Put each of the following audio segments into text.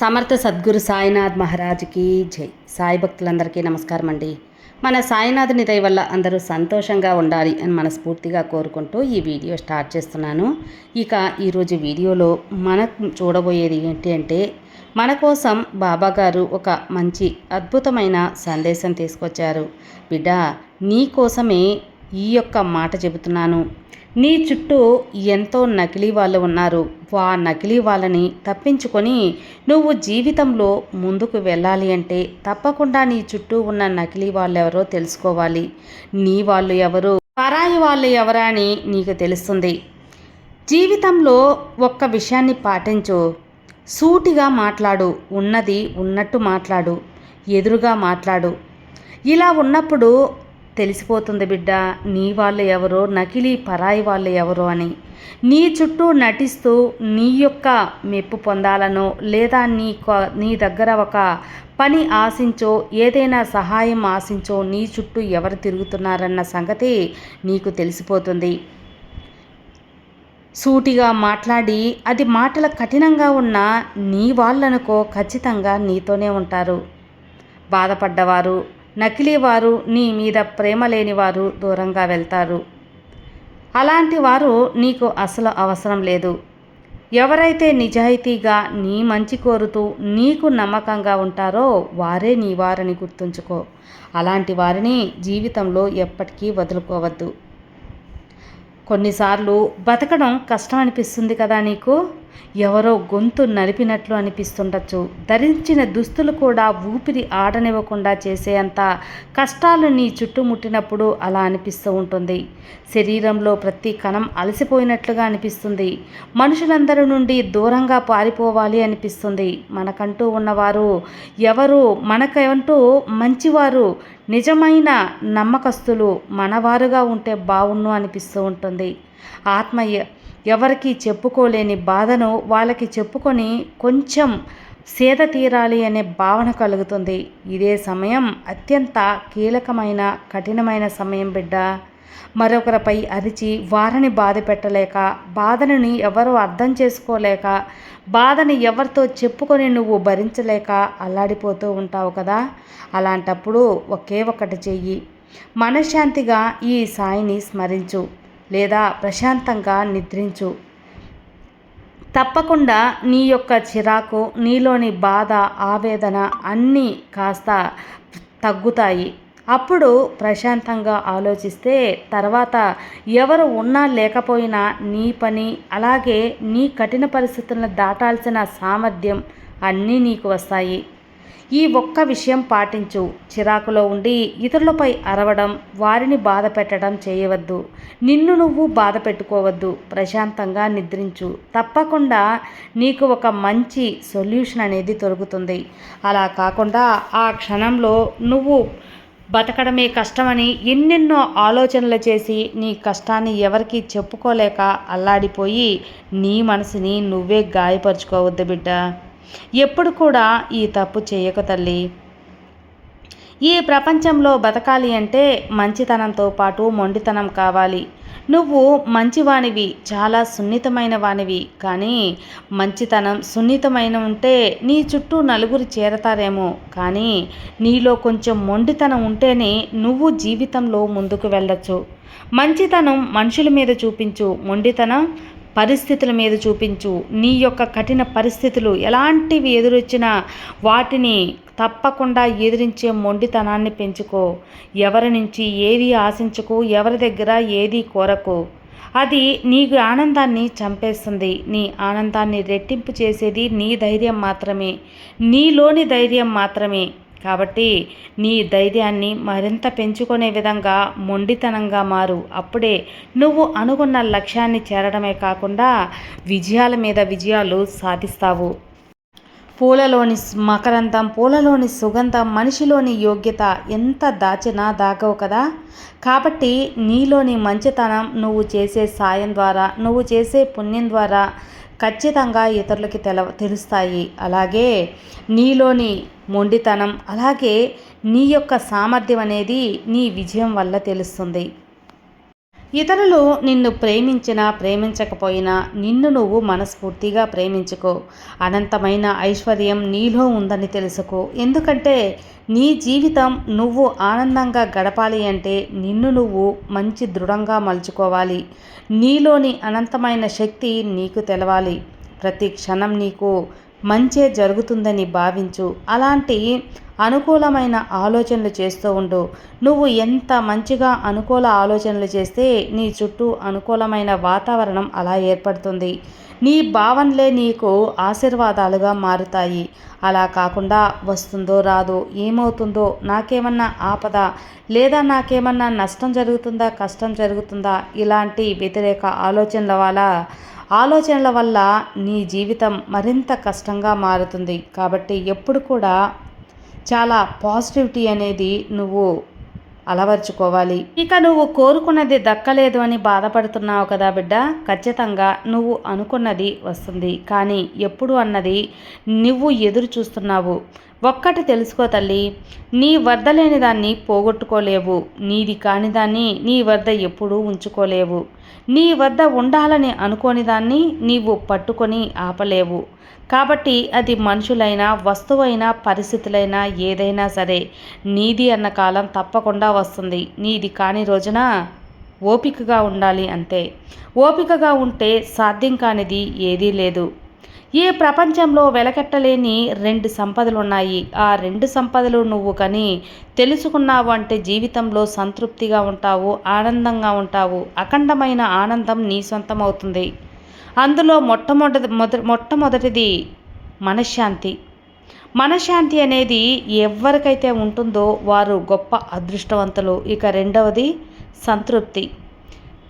సమర్థ సద్గురు సాయినాథ్ మహారాజ్కి జై. సాయి భక్తులందరికీ నమస్కారం అండి. మన సాయినాథుని దయ వల్ల అందరూ సంతోషంగా ఉండాలి అని మనస్ఫూర్తిగా కోరుకుంటూ ఈ వీడియో స్టార్ట్ చేస్తున్నాను. ఇక ఈరోజు వీడియోలో మనం చూడబోయేది ఏంటి అంటే మన కోసం బాబా గారు ఒక మంచి అద్భుతమైన సందేశం తీసుకొచ్చారు. బిడ్డ నీ కోసమే ఈ యొక్క మాట చెబుతున్నాను. నీ చుట్టూ ఎంతో నకిలీ వాళ్ళు ఉన్నారు. ఆ నకిలీ వాళ్ళని తప్పించుకొని నువ్వు జీవితంలో ముందుకు వెళ్ళాలి అంటే తప్పకుండా నీ చుట్టూ ఉన్న నకిలీ వాళ్ళు ఎవరో తెలుసుకోవాలి. నీ వాళ్ళు ఎవరు? పరాయి వాళ్ళు ఎవరా అని నీకు తెలుస్తుంది. జీవితంలో ఒక్క విషయాన్ని పాటించు. సూటిగా మాట్లాడు. ఉన్నది ఉన్నట్టు మాట్లాడు. ఎదురుగా మాట్లాడు. ఇలా ఉన్నప్పుడు తెలిసిపోతుంది బిడ్డ నీ వాళ్ళు ఎవరో నకిలీ పరాయి వాళ్ళు ఎవరో అని. నీ చుట్టూ నటిస్తూ నీ యొక్క మెప్పు పొందాలనో లేదా నీ నీ దగ్గర ఒక పని ఆశించో ఏదైనా సహాయం ఆశించో నీ చుట్టూ ఎవరు తిరుగుతున్నారన్న సంగతి నీకు తెలిసిపోతుంది. సూటిగా మాట్లాడి అది మాటల కఠినంగా ఉన్న నీ వాళ్ళనుకో ఖచ్చితంగా నీతోనే ఉంటారు. బాధపడ్డవారు నకిలీ వారు నీ మీద ప్రేమ లేని వారు దూరంగా వెళ్తారు. అలాంటి వారు నీకు అసలు అవసరం లేదు. ఎవరైతే నిజాయితీగా నీ మంచి కోరుతూ నీకు నమ్మకంగా ఉంటారో వారే నీ వారని గుర్తుంచుకో. అలాంటి వారిని జీవితంలో ఎప్పటికీ వదులుకోవద్దు. కొన్నిసార్లు బతకడం కష్టం అనిపిస్తుంది కదా నీకు? ఎవరో గొంతు నలిపినట్లు అనిపిస్తుండొచ్చు. ధరించిన దుస్తులు కూడా ఊపిరి ఆడనివ్వకుండా చేసేంత కష్టాలు నీ చుట్టుముట్టినప్పుడు అలా అనిపిస్తూ ఉంటుంది. శరీరంలో ప్రతి కణం అలసిపోయినట్లుగా అనిపిస్తుంది. మనుషులందరి నుండి దూరంగా పారిపోవాలి అనిపిస్తుంది. మనకంటూ ఉన్నవారు ఎవరు మనకంటూ మంచివారు నిజమైన నమ్మకస్తులు మనవారుగా ఉంటే బావున్ను అనిపిస్తూ ఉంటుంది. ఆత్మ ఎవరికి చెప్పుకోలేని బాధను వాళ్ళకి చెప్పుకొని కొంచెం సేద తీరాలి అనే భావన కలుగుతుంది. ఇదే సమయం అత్యంత కీలకమైన కఠినమైన సమయం బిడ్డ. మరొకరిపై అరిచి వారిని బాధ పెట్టలేక బాధని ఎవరు అర్థం చేసుకోలేక బాధని ఎవరితో చెప్పుకొని నువ్వు భరించలేక అల్లాడిపోతూ ఉంటావు కదా? అలాంటప్పుడు ఒకే ఒకటి చెయ్యి. మనశ్శాంతిగా ఈ సాయిని స్మరించు లేదా ప్రశాంతంగా నిద్రించు. తప్పకుండా నీ యొక్క చిరాకు నీలోని బాధ ఆవేదన అన్నీ కాస్త తగ్గుతాయి. అప్పుడు ప్రశాంతంగా ఆలోచిస్తే తర్వాత ఎవరు ఉన్నా లేకపోయినా నీ పని అలాగే నీ కఠిన పరిస్థితులను దాటాల్సిన సామర్థ్యం అన్నీ నీకు వస్తాయి. ఈ ఒక్క విషయం పాటించు. చిరాకులో ఉండి ఇతరులపై అరవడం వారిని బాధ పెట్టడం చేయవద్దు. నిన్ను నువ్వు బాధ పెట్టుకోవద్దు. ప్రశాంతంగా నిద్రించు. తప్పకుండా నీకు ఒక మంచి సొల్యూషన్ అనేది దొరుకుతుంది. అలా కాకుండా ఆ క్షణంలో నువ్వు బతకడమే కష్టమని ఎన్నెన్నో ఆలోచనలు చేసి నీ కష్టాన్ని ఎవరికి చెప్పుకోలేక అల్లాడిపోయి నీ మనసుని నువ్వే గాయపరుచుకోవద్దు బిడ్డ. ఎప్పుడు కూడా ఈ తప్పు చేయకు తల్లి. ఈ ప్రపంచంలో బతకాలి అంటే మంచితనంతో పాటు మొండితనం కావాలి. నువ్వు మంచివానివి చాలా సున్నితమైన వానివి కానీ మంచితనం సున్నితమైన ఉంటే నీ చుట్టూ నలుగురు చేరతారేమో. కానీ నీలో కొంచెం మొండితనం ఉంటేనే నువ్వు జీవితంలో ముందుకు వెళ్ళచ్చు. మంచితనం మనుషుల మీద చూపించు. మొండితనం పరిస్థితుల మీద చూపించు. నీ యొక్క కఠిన పరిస్థితులు ఎలాంటివి ఎదురొచ్చినా వాటిని తప్పకుండా ఎదిరించే మొండితనాన్ని పెంచుకో. ఎవరి నుంచి ఏది ఆశించకు ఎవరి దగ్గర ఏది కోరకు. అది నీకు ఆనందాన్ని చంపేస్తుంది. నీ ఆనందాన్ని రెట్టింపు చేసేది నీ ధైర్యం మాత్రమే. నీలోని ధైర్యం మాత్రమే. కాబట్టి నీ ధైర్యాన్ని మరింత పెంచుకునే విధంగా మొండితనంగా మారు. అప్పుడే నువ్వు అనుకున్న లక్ష్యాన్ని చేరడమే కాకుండా విజయాల మీద విజయాలు సాధిస్తావు. పూలలోని మకరందం పూలలోని సుగంధం మనిషిలోని యోగ్యత ఎంత దాచినా దాగవు కదా? కాబట్టి నీలోని మంచితనం నువ్వు చేసే సాయం ద్వారా నువ్వు చేసే పుణ్యం ద్వారా ఖచ్చితంగా ఇతరులకి తెల తెలుస్తాయి. అలాగే నీలోని మొండితనం అలాగే నీ యొక్క సామర్థ్యం అనేది నీ విజయం వల్ల తెలుస్తుంది. ఇతరులు నిన్ను ప్రేమించినా ప్రేమించకపోయినా నిన్ను నువ్వు మనస్ఫూర్తిగా ప్రేమించుకో. అనంతమైన ఐశ్వర్యం నీలో ఉందని తెలుసుకో. ఎందుకంటే నీ జీవితం నువ్వు ఆనందంగా గడపాలి అంటే నిన్ను నువ్వు మంచి దృఢంగా మలుచుకోవాలి. నీలోని అనంతమైన శక్తి నీకు తెలవాలి. ప్రతి క్షణం నీకు మంచే జరుగుతుందని భావించు. అలాంటి అనుకూలమైన ఆలోచనలు చేస్తూ ఉండు. నువ్వు ఎంత మంచిగా అనుకూల ఆలోచనలు చేస్తే నీ చుట్టూ అనుకూలమైన వాతావరణం అలా ఏర్పడుతుంది. నీ భావనలే నీకు ఆశీర్వాదాలుగా మారుతాయి. అలా కాకుండా వస్తుందో రాదో ఏమవుతుందో నాకేమన్నా ఆపద లేదా నాకేమన్నా నష్టం జరుగుతుందా కష్టం జరుగుతుందా ఇలాంటి వ్యతిరేక ఆలోచనల వల్ల ఆలోచనల వల్ల నీ జీవితం మరింత కష్టంగా మారుతుంది. కాబట్టి ఎప్పుడు కూడా చాలా పాజిటివిటీ అనేది నువ్వు అలవర్చుకోవాలి. ఇక నువ్వు కోరుకున్నది దక్కలేదు అని బాధపడుతున్నావు కదా బిడ్డ? ఖచ్చితంగా నువ్వు అనుకున్నది వస్తుంది. కానీ ఎప్పుడు అన్నది నువ్వు ఎదురు చూస్తున్నావు. ఒక్కటి తెలుసుకో తల్లి నీ వద్ద లేని దాన్ని పోగొట్టుకోలేవు. నీది కాని దాన్ని నీ వద్ద ఎప్పుడూ ఉంచుకోలేవు. నీ వద్ద ఉండాలని అనుకోని దాన్ని నీవు పట్టుకొని ఆపలేవు. కాబట్టి అది మనుషులైనా వస్తువైనా పరిస్థితులైనా ఏదైనా సరే నీది అన్న కాలం తప్పకుండా వస్తుంది. నీది కాని రోజున ఓపికగా ఉండాలి అంతే. ఓపికగా ఉంటే సాధ్యం కానిది ఏదీ లేదు. ఈ ప్రపంచంలో వెలకట్టలేని రెండు సంపదలు ఉన్నాయి ఆ రెండు సంపదలు నువ్వు కానీ తెలుసుకున్నావు అంటే జీవితంలో సంతృప్తిగా ఉంటావు ఆనందంగా ఉంటావు. అఖండమైన ఆనందం నీ సొంతం అవుతుంది అందులో మొట్టమొదటి మొద మొట్టమొదటిది మనశ్శాంతి. మనశ్శాంతి అనేది ఎవరికైతే ఉంటుందో వారు గొప్ప అదృష్టవంతులు. ఇక రెండవది సంతృప్తి.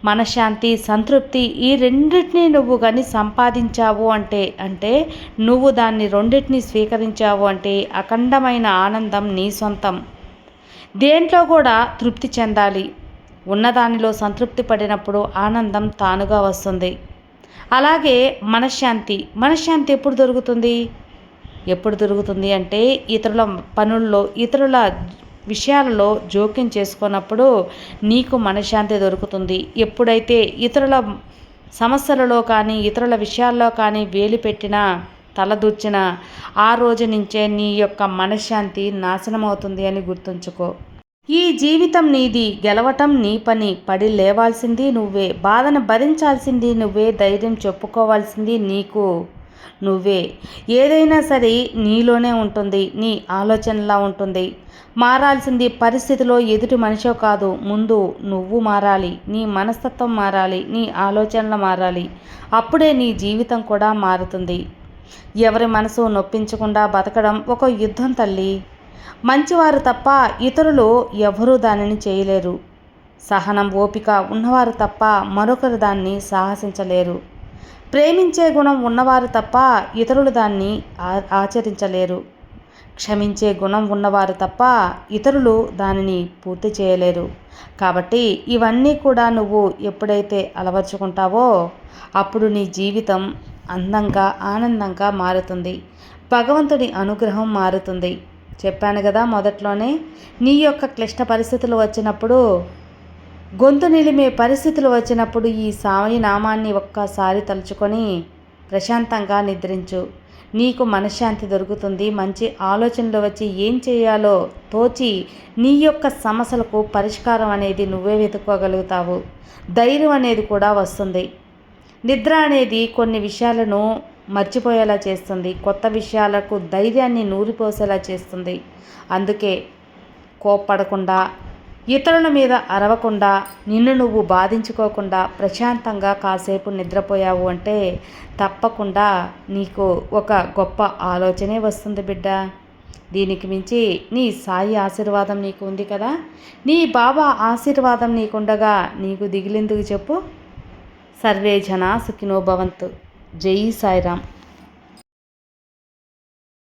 మనశ్శాంతి సంతృప్తి ఈ రెండింటినీ నువ్వు కానీ సంపాదించావు అంటే అంటే నువ్వు దాన్ని రెండింటిని స్వీకరించావు అంటే అఖండమైన ఆనందం నీ సొంతం. దేంట్లో కూడా తృప్తి చెందాలి. ఉన్నదానిలో సంతృప్తి పడినప్పుడు ఆనందం తానుగా వస్తుంది. అలాగే మనశ్శాంతి. మనశ్శాంతి ఎప్పుడు దొరుకుతుంది? ఎప్పుడు దొరుకుతుంది అంటే ఇతరుల పనుల్లో ఇతరుల విషయాలలో జోక్యం చేసుకున్నప్పుడు నీకు మనశ్శాంతి దొరుకుతుంది. ఎప్పుడైతే ఇతరుల సమస్యలలో కానీ ఇతరుల విషయాల్లో కానీ వేలు పెట్టినా తలదూర్చిన ఆ రోజు నుంచే నీ యొక్క మనశ్శాంతి నాశనమవుతుంది అని గుర్తుంచుకో. ఈ జీవితం నీది గెలవటం నీ పని. పడి లేవాల్సింది నువ్వే. బాధను భరించాల్సింది నువ్వే. ధైర్యం చెప్పుకోవాల్సింది నీకు నువ్వే. ఏదైనా సరే నీలోనే ఉంటుంది. నీ ఆలోచనలా ఉంటుంది. మారాల్సింది పరిస్థితిలో ఎదుటి మనిషో కాదు. ముందు నువ్వు మారాలి. నీ మనస్తత్వం మారాలి. నీ ఆలోచనలు మారాలి. అప్పుడే నీ జీవితం కూడా మారుతుంది. ఎవరి మనసు నొప్పించకుండా బతకడం ఒక యుద్ధం తల్లి. మంచివారు తప్ప ఇతరులు ఎవరూ దానిని చేయలేరు. సహనం ఓపిక ఉన్నవారు తప్ప మరొకరు దాన్ని సాహసించలేరు. ప్రేమించే గుణం ఉన్నవారు తప్ప ఇతరులు దాన్ని ఆచరించలేరు. క్షమించే గుణం ఉన్నవారు తప్ప ఇతరులు దానిని పూర్తి చేయలేరు. కాబట్టి ఇవన్నీ కూడా నువ్వు ఎప్పుడైతే అలవర్చుకుంటావో అప్పుడు నీ జీవితం అందంగా ఆనందంగా మారుతుంది. భగవంతుడి అనుగ్రహం మారుతుంది. చెప్పాను కదా మొదట్లోనే నీ యొక్క క్లిష్ట పరిస్థితులు వచ్చినప్పుడు గొంతు నిలిమే పరిస్థితులు వచ్చినప్పుడు ఈ సాయి నామాన్ని ఒక్కసారి తలుచుకొని ప్రశాంతంగా నిద్రించు. నీకు మనశ్శాంతి దొరుకుతుంది. మంచి ఆలోచనలు వచ్చి ఏం చేయాలో తోచి నీ యొక్క సమస్యలకు పరిష్కారం అనేది నువ్వే వెతుక్కోగలుగుతావు. ధైర్యం అనేది కూడా వస్తుంది. నిద్ర అనేది కొన్ని విషయాలను మర్చిపోయేలా చేస్తుంది. కొత్త విషయాలకు ధైర్యాన్ని నూరిపోసేలా చేస్తుంది. అందుకే కోప్పడకుండా ఇతరుల మీద అరవకుండా నిన్ను నువ్వు బాధించుకోకుండా ప్రశాంతంగా కాసేపు నిద్రపోయావు అంటే తప్పకుండా నీకు ఒక గొప్ప ఆలోచనే వస్తుంది బిడ్డ. దీనికి మించి నీ సాయి ఆశీర్వాదం నీకు ఉంది కదా. నీ బాబా ఆశీర్వాదం నీకుండగా నీకు దిగిలేందుకు చెప్పు. సర్వే జన సుఖినోభవంతు జై సాయిరామ్.